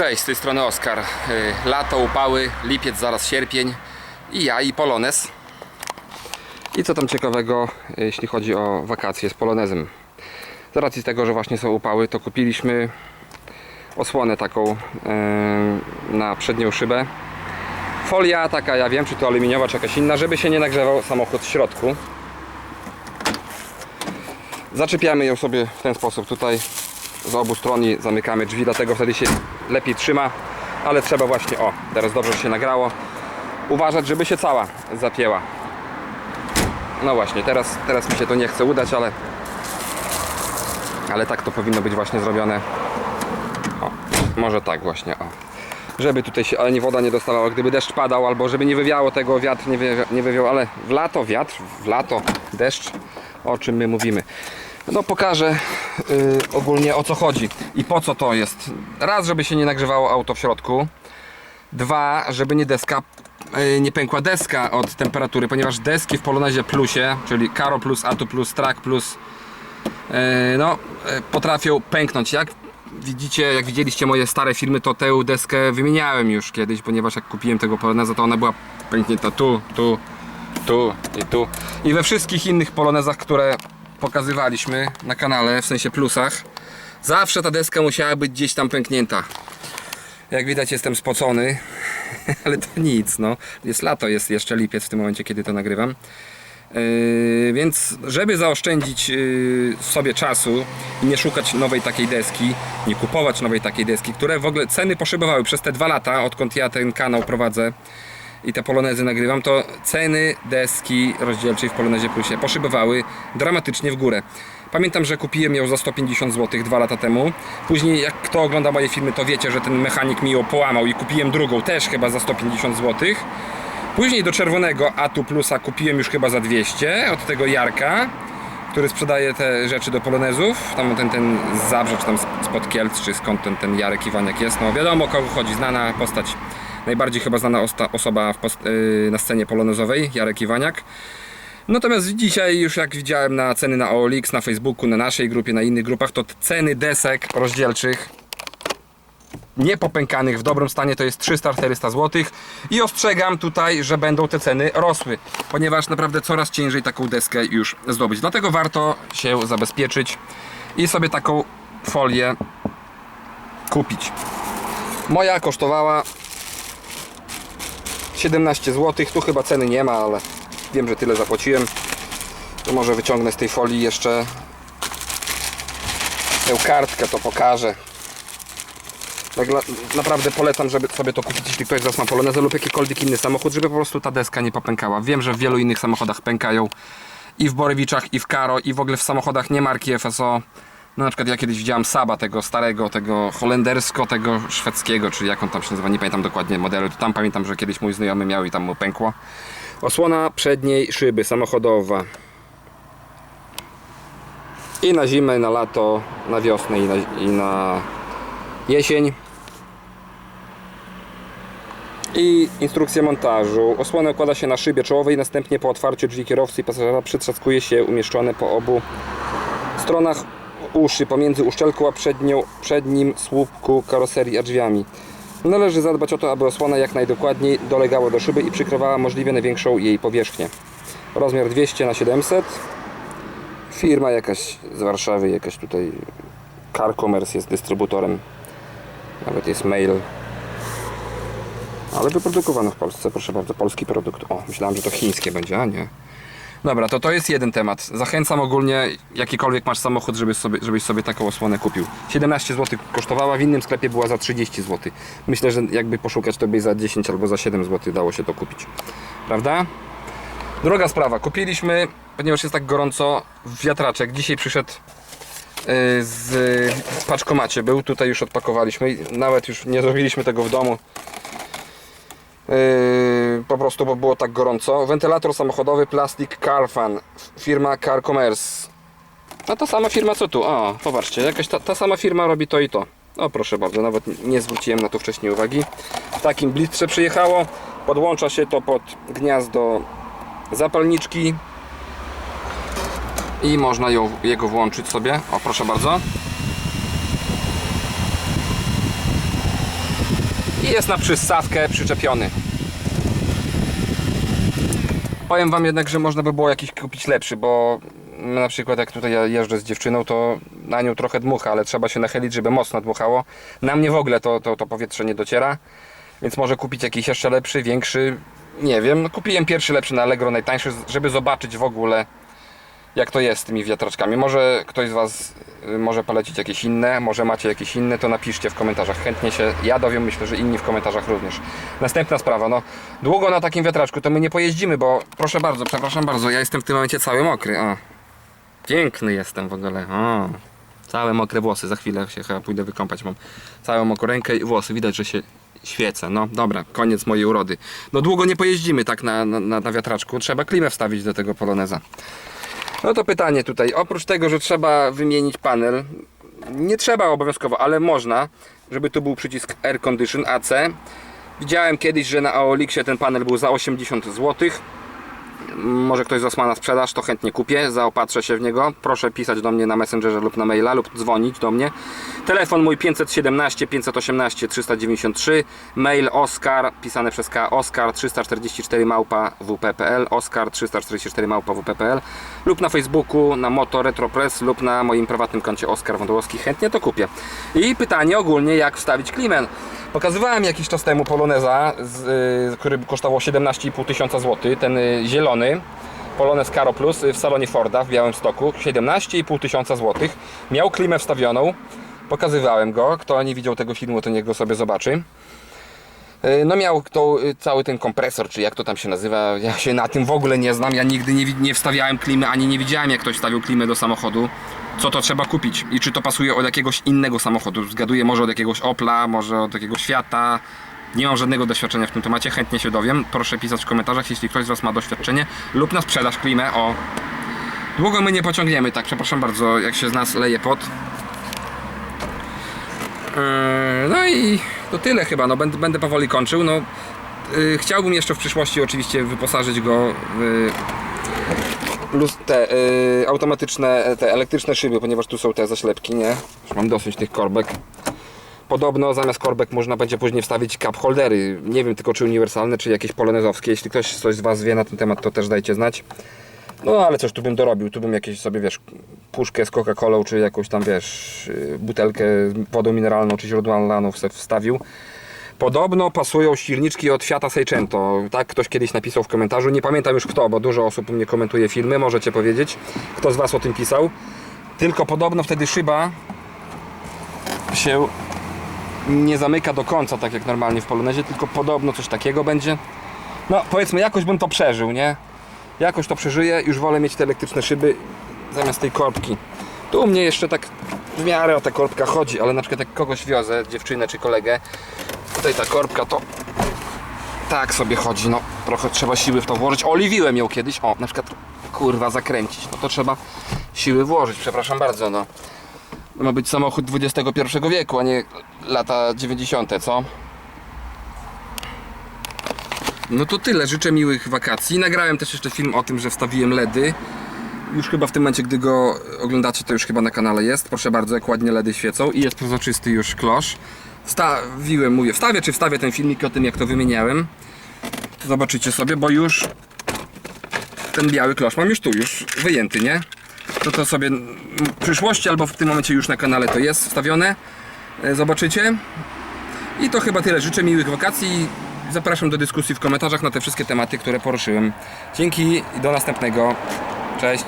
Cześć, z tej strony Oskar. Y, Lato, upały, lipiec, zaraz sierpień i ja i Polones. I co tam ciekawego, y, jeśli chodzi o wakacje z Polonezem. Z racji tego, że właśnie są upały, to kupiliśmy osłonę taką y, na przednią szybę. Folia taka, ja wiem, czy to aluminiowa, czy jakaś inna, żeby się nie nagrzewał samochód w środku. Zaczepiamy ją sobie w ten sposób tutaj z obu stron i zamykamy drzwi, dlatego wtedy się lepiej trzyma, ale trzeba właśnie, o, teraz dobrze się nagrało, uważać, żeby się cała zapięła. No właśnie, teraz, teraz mi się to nie chce udać, ale ale tak to powinno być właśnie zrobione. O, może tak właśnie, o. Żeby tutaj się, ale nie woda nie dostawała, gdyby deszcz padał, albo żeby nie wywiało tego, wiatr nie, wy, nie wywiał, ale w lato wiatr, w lato deszcz, o czym my mówimy. No pokażę y, ogólnie o co chodzi i po co to jest. Raz, żeby się nie nagrzewało auto w środku. Dwa, żeby nie deska, y, nie pękła deska od temperatury, ponieważ deski w Polonezie Plusie, czyli Caro Plus, Atu Plus, Track Plus, y, no, y, potrafią pęknąć. Jak widzicie, jak widzieliście moje stare filmy, to tę deskę wymieniałem już kiedyś, ponieważ jak kupiłem tego Poloneza, to ona była pęknięta tu, tu, tu i tu. I we wszystkich innych Polonezach, które pokazywaliśmy na kanale, w sensie plusach, zawsze ta deska musiała być gdzieś tam pęknięta. Jak widać jestem spocony, ale to nic, no. Jest lato, jest jeszcze lipiec w tym momencie, kiedy to nagrywam. Yy, więc żeby zaoszczędzić yy, sobie czasu i nie szukać nowej takiej deski, nie kupować nowej takiej deski, które w ogóle ceny poszybowały przez te dwa lata, odkąd ja ten kanał prowadzę i te polonezy nagrywam, to ceny deski rozdzielczej w Polonezie Plusie poszybowały dramatycznie w górę. Pamiętam, że kupiłem ją za 150 zł dwa lata temu. Później, jak kto ogląda moje filmy, to wiecie, że ten mechanik mi ją połamał i kupiłem drugą też chyba za 150 zł. Później do czerwonego Atu Plusa kupiłem już chyba za 200 od tego Jarka, który sprzedaje te rzeczy do polonezów. Tam ten, ten Zabrze, czy tam spod Kielc, czy skąd ten, ten Jarek Iwaniak jest. No wiadomo kogo chodzi, znana postać. Najbardziej chyba znana osoba yy, na scenie polonezowej, Jarek Iwaniak. Natomiast dzisiaj już jak widziałem na ceny na OLX, na Facebooku, na naszej grupie, na innych grupach, to ceny desek rozdzielczych niepopękanych w dobrym stanie to jest 300-400 zł i ostrzegam tutaj, że będą te ceny rosły, ponieważ naprawdę coraz ciężej taką deskę już zdobyć. Dlatego warto się zabezpieczyć i sobie taką folię kupić. Moja kosztowała 17 zł. Tu chyba ceny nie ma, ale wiem, że tyle zapłaciłem. To może wyciągnę z tej folii jeszcze tę kartkę, to pokażę. Tak naprawdę polecam, żeby sobie to kupić, jeśli ktoś z Was ma Polonezę lub jakikolwiek inny samochód, żeby po prostu ta deska nie popękała. Wiem, że w wielu innych samochodach pękają i w Borewiczach, i w Karo, i w ogóle w samochodach nie marki FSO. No na przykład ja kiedyś widziałem Saba, tego starego, tego holendersko, tego szwedzkiego, czy jak on tam się nazywa, nie pamiętam dokładnie modelu. To tam pamiętam, że kiedyś mój znajomy miał i tam mu pękło. Osłona przedniej szyby samochodowa. I na zimę, na lato, na wiosnę i na, i na jesień. I instrukcja montażu. Osłonę układa się na szybie czołowej, następnie po otwarciu drzwi kierowcy i pasażera przytrzaskuje się umieszczone po obu stronach uszy pomiędzy uszczelką a przednią, przednim słupku karoserii a drzwiami. Należy zadbać o to, aby osłona jak najdokładniej dolegała do szyby i przykrywała możliwie największą jej powierzchnię. Rozmiar 200 na 700 Firma jakaś z Warszawy, jakaś tutaj Car Commerce jest dystrybutorem. Nawet jest mail. Ale wyprodukowano w Polsce, proszę bardzo, polski produkt. O, myślałem, że to chińskie będzie, a nie. Dobra, to to jest jeden temat. Zachęcam ogólnie, jakikolwiek masz samochód, żebyś sobie, żebyś sobie taką osłonę kupił. 17 zł kosztowała, w innym sklepie była za 30 zł. Myślę, że jakby poszukać, to by za 10 albo za 7 zł dało się to kupić. Prawda? Druga sprawa, kupiliśmy, ponieważ jest tak gorąco, wiatraczek. Dzisiaj przyszedł yy, z paczkomacie, był tutaj już odpakowaliśmy nawet już nie zrobiliśmy tego w domu. Yy, po prostu, bo było tak gorąco. Wentylator samochodowy Plastic Car Fan, firma Car Commerce. No ta sama firma co tu. O, popatrzcie, jakaś ta, ta sama firma robi to i to. O proszę bardzo, nawet nie zwróciłem na to wcześniej uwagi. W takim blistrze przyjechało. Podłącza się to pod gniazdo zapalniczki i można ją, jego włączyć sobie. O proszę bardzo. Jest na przystawkę przyczepiony. Powiem wam jednak, że można by było jakiś kupić lepszy, bo na przykład jak tutaj jeżdżę z dziewczyną, to na nią trochę dmucha, ale trzeba się nachylić, żeby mocno dmuchało. Na mnie w ogóle to, to, to powietrze nie dociera, więc może kupić jakiś jeszcze lepszy, większy. Nie wiem, no kupiłem pierwszy lepszy na Allegro, najtańszy, żeby zobaczyć w ogóle jak to jest z tymi wiatraczkami. Może ktoś z Was y, może polecić jakieś inne, może macie jakieś inne, to napiszcie w komentarzach. Chętnie się ja dowiem, myślę, że inni w komentarzach również. Następna sprawa, no długo na takim wiatraczku to my nie pojeździmy, bo proszę bardzo, przepraszam bardzo, ja jestem w tym momencie cały mokry. O. Piękny jestem w ogóle. O. Całe mokre włosy, za chwilę się chyba pójdę wykąpać. Mam całą mokrą rękę i włosy, widać, że się świecę. No dobra, koniec mojej urody. No długo nie pojeździmy tak na, na, na na wiatraczku, trzeba klimę wstawić do tego poloneza. No to pytanie tutaj. Oprócz tego, że trzeba wymienić panel, nie trzeba obowiązkowo, ale można, żeby tu był przycisk Air Condition AC. Widziałem kiedyś, że na Aolixie ten panel był za 80 zł. Może ktoś z Was ma na sprzedaż, to chętnie kupię, zaopatrzę się w niego. Proszę pisać do mnie na Messengerze lub na maila, lub dzwonić do mnie. Telefon mój 517 518 393, mail Oskar, pisane przez K, Oskar 344 małpa wp.pl, Oskar 344 małpa wp.pl lub na Facebooku, na Moto Retro Press lub na moim prywatnym koncie Oskar Wądłowski. Chętnie to kupię. I pytanie ogólnie, jak wstawić klimę. Pokazywałem jakiś czas temu Poloneza, y, który kosztował 17,5 tysiąca złotych, ten y, zielony. Polonez Caro Plus w salonie Forda w Białymstoku 17,5 tysiąca złotych. Miał klimę wstawioną. Pokazywałem go. Kto nie widział tego filmu, to niech go sobie zobaczy. Y, No miał to, y, cały ten kompresor, czy jak to tam się nazywa, ja się na tym w ogóle nie znam, ja nigdy nie, nie wstawiałem klimy, ani nie widziałem jak ktoś wstawił klimę do samochodu. Co to trzeba kupić i czy to pasuje od jakiegoś innego samochodu. Zgaduję może od jakiegoś Opla, może od jakiegoś Fiata. Nie mam żadnego doświadczenia w tym temacie, chętnie się dowiem. Proszę pisać w komentarzach, jeśli ktoś z Was ma doświadczenie lub na sprzedaż klimę. O, długo my nie pociągniemy, tak, przepraszam bardzo, jak się z nas leje pot. Yy, No i to tyle chyba, no będę, będę powoli kończył. No, yy, chciałbym jeszcze w przyszłości oczywiście wyposażyć go w lus- te yy, automatyczne, te elektryczne szyby, ponieważ tu są te zaślepki, nie? Już mam dosyć tych korbek. Podobno zamiast korbek można będzie później wstawić cup holdery. Nie wiem tylko czy uniwersalne, czy jakieś polonezowskie. Jeśli ktoś coś z Was wie na ten temat, to też dajcie znać. No ale coś tu bym dorobił, tu bym jakieś sobie, wiesz, puszkę z Coca-Colą, czy jakąś tam, wiesz, yy, butelkę z wodą mineralną, czy źródlaną se wstawił. Podobno pasują silniczki od Fiata Seicento. Tak ktoś kiedyś napisał w komentarzu. Nie pamiętam już kto, bo dużo osób u mnie komentuje filmy. Możecie powiedzieć, kto z Was o tym pisał. Tylko podobno wtedy szyba się nie zamyka do końca, tak jak normalnie w Polonezie, tylko podobno coś takiego będzie. No, powiedzmy, jakoś bym to przeżył, nie? Jakoś to przeżyję. Już wolę mieć te elektryczne szyby zamiast tej korbki. Tu u mnie jeszcze tak w miarę o ta korbka chodzi, ale na przykład jak kogoś wiozę, dziewczynę czy kolegę, tutaj ta korbka to tak sobie chodzi, no trochę trzeba siły w to włożyć. Oliwiłem ją kiedyś, o na przykład kurwa zakręcić, no to trzeba siły włożyć, przepraszam bardzo, no. Ma być samochód XXI wieku, a nie lata 90, co? No to tyle, życzę miłych wakacji. Nagrałem też jeszcze film o tym, że wstawiłem LEDy. Już chyba w tym momencie, gdy go oglądacie, to już chyba na kanale jest. Proszę bardzo, jak ładnie LEDy świecą i jest przezroczysty już klosz. Wstawiłem, mówię, wstawię czy wstawię ten filmik o tym, jak to wymieniałem. Zobaczycie sobie, bo już ten biały klosz mam już tu, już wyjęty, nie? To to sobie w przyszłości albo w tym momencie już na kanale to jest wstawione. E, Zobaczycie. I to chyba tyle. Życzę miłych wakacji. Zapraszam do dyskusji w komentarzach na te wszystkie tematy, które poruszyłem. Dzięki i do następnego. Cześć.